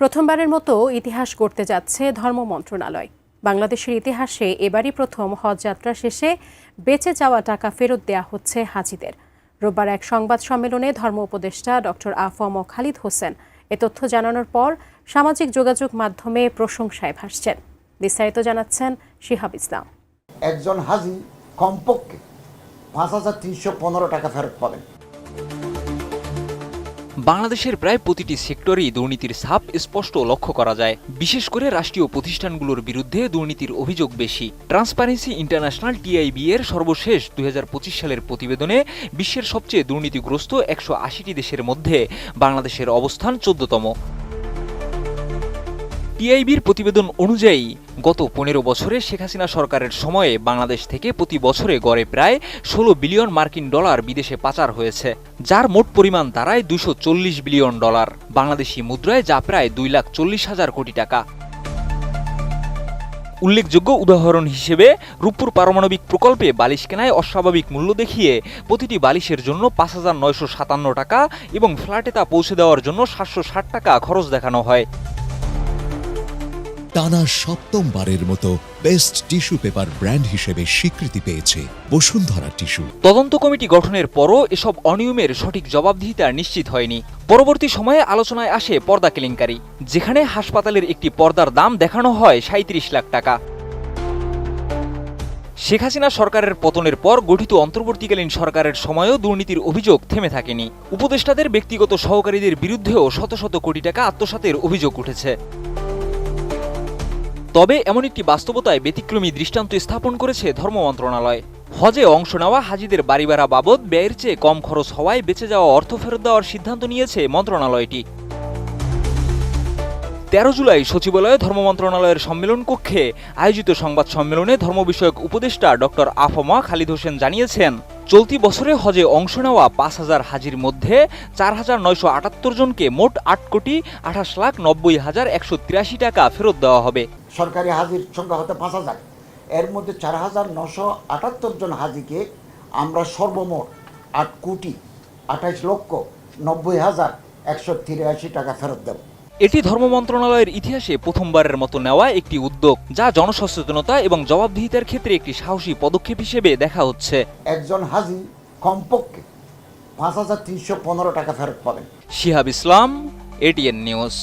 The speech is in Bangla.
প্রথমবারের মতো ইতিহাস করতে যাচ্ছে ধর্ম মন্ত্রণালয়। বাংলাদেশের ইতিহাসে এবারই প্রথম হজ যাত্রা শেষে বেঁচে যাওয়া টাকা ফেরত দেয়া হচ্ছে হাজিদের। রোববার এক সংবাদ সম্মেলনে ধর্ম উপদেষ্টা ডক্টর আফম ও খালিদ হোসেন এ তথ্য জানানোর পর সামাজিক যোগাযোগ মাধ্যমে প্রশংসায় ভাসছেন। বিস্তারিত জানাচ্ছেন শিহাব ইসলাম। একজন হাজি কমপক্ষে পাঁচ হাজার তিনশো পনেরো টাকা ফেরত পাবেন। বাংলাদেশের প্রায় প্রতিটি সেক্টরেই দুর্নীতির ছাপ স্পষ্ট লক্ষ্য করা যায়। বিশেষ করে রাষ্ট্রীয় প্রতিষ্ঠানগুলোর বিরুদ্ধে দুর্নীতির অভিযোগ বেশি। ট্রান্সপারেন্সি ইন্টারন্যাশনাল টিআইবি এর সর্বশেষ দু হাজার পঁচিশ সালের প্রতিবেদনে বিশ্বের সবচেয়ে দুর্নীতিগ্রস্ত একশো আশিটি দেশের মধ্যে বাংলাদেশের অবস্থান চোদ্দতম। টিআইবির প্রতিবেদন অনুযায়ী, গত পনেরো বছরে শেখ হাসিনা সরকারের সময়ে বাংলাদেশ থেকে প্রতি বছরে গড়ে প্রায় ষোলো বিলিয়ন মার্কিন ডলার বিদেশে পাচার হয়েছে, যার মোট পরিমাণ দাঁড়ায় দুশো বিলিয়ন ডলার। বাংলাদেশি মুদ্রায় যা প্রায় দুই লাখ চল্লিশ হাজার কোটি টাকা। উল্লেখযোগ্য উদাহরণ হিসেবে, রূপপুর পারমাণবিক প্রকল্পে বালিশ কেনায় অস্বাভাবিক মূল্য দেখিয়ে প্রতিটি বালিশের জন্য পাঁচ হাজার নয়শো সাতান্ন টাকা এবং ফ্ল্যাটে তা পৌঁছে দেওয়ার জন্য সাতশো ষাট টাকা খরচ দেখানো হয়। টানা সপ্তমবারের মতো বেস্ট টিস্যু পেপার ব্র্যান্ড হিসেবে স্বীকৃতি পেয়েছে বসুন্ধরা টিস্যু। তদন্ত কমিটি গঠনের পরও এসব অনিয়মের সঠিক জবাবদিহিতা নিশ্চিত হয়নি। পরবর্তী সময়ে আলোচনায় আসে পর্দা কেলেঙ্কারি, যেখানে হাসপাতালের একটি পর্দার দাম দেখানো হয় সাঁত্রিশ লাখ টাকা। শেখ হাসিনা সরকারের পতনের পর গঠিত অন্তর্বর্তীকালীন সরকারের সময়ও দুর্নীতির অভিযোগ থেমে থাকেনি। উপদেষ্টাদের ব্যক্তিগত সহকারীদের বিরুদ্ধেও শত শত কোটি টাকা আত্মসাতের অভিযোগ উঠেছে। তবে এমন একটি বাস্তবতায় ব্যতিক্রমী দৃষ্টান্ত স্থাপন করেছে ধর্ম মন্ত্রণালয়। হজে অংশ নেওয়া হাজিদের বাড়ি ভাড়া বাবদ ব্যয়ের চেয়ে কম খরচ হওয়ায় বেঁচে যাওয়া অর্থ ফেরত দেওয়ার সিদ্ধান্ত নিয়েছে মন্ত্রণালয়টি। তেরো জুলাই সচিবালয়ে ধর্ম মন্ত্রণালয়ের সম্মেলন কক্ষে আয়োজিত সংবাদ সম্মেলনে ধর্ম বিষয়ক উপদেষ্টা ডক্টর আফমা খালিদ হোসেন জানিয়েছেন, চলতি বছরে হজে অংশ নেওয়া পাঁচ হাজার হাজির মধ্যে চার হাজার নয়শো আটাত্তর জনকে মোট আট কোটি আঠাশ লাখ নব্বই হাজার একশো তিরাশি টাকা ফেরত দেওয়া হবে। সরকারি হাজির সংখ্যা হতে পাঁচ হাজার। এর মধ্যে চার হাজার নশো আটাত্তর জন হাজিকে আমরা সর্বমোট আট কোটি আঠাইশ লক্ষ নব্বই হাজার একশো তিরাশি টাকা ফেরত দেব। এটি ধর্ম মন্ত্রণালয়ের ইতিহাসে প্রথমবারের মতো নেওয়া একটি উদ্যোগ যা জনসচেতনতা এবং জবাবদিহিতার ক্ষেত্রে একটি সাহসী পদক্ষেপ হিসেবে দেখা হচ্ছে। একজন হাজি কমপক্ষে পাঁচ হাজার তিনশো পনেরো টাকা ফেরত পাবেন। Shihab Islam ATN news.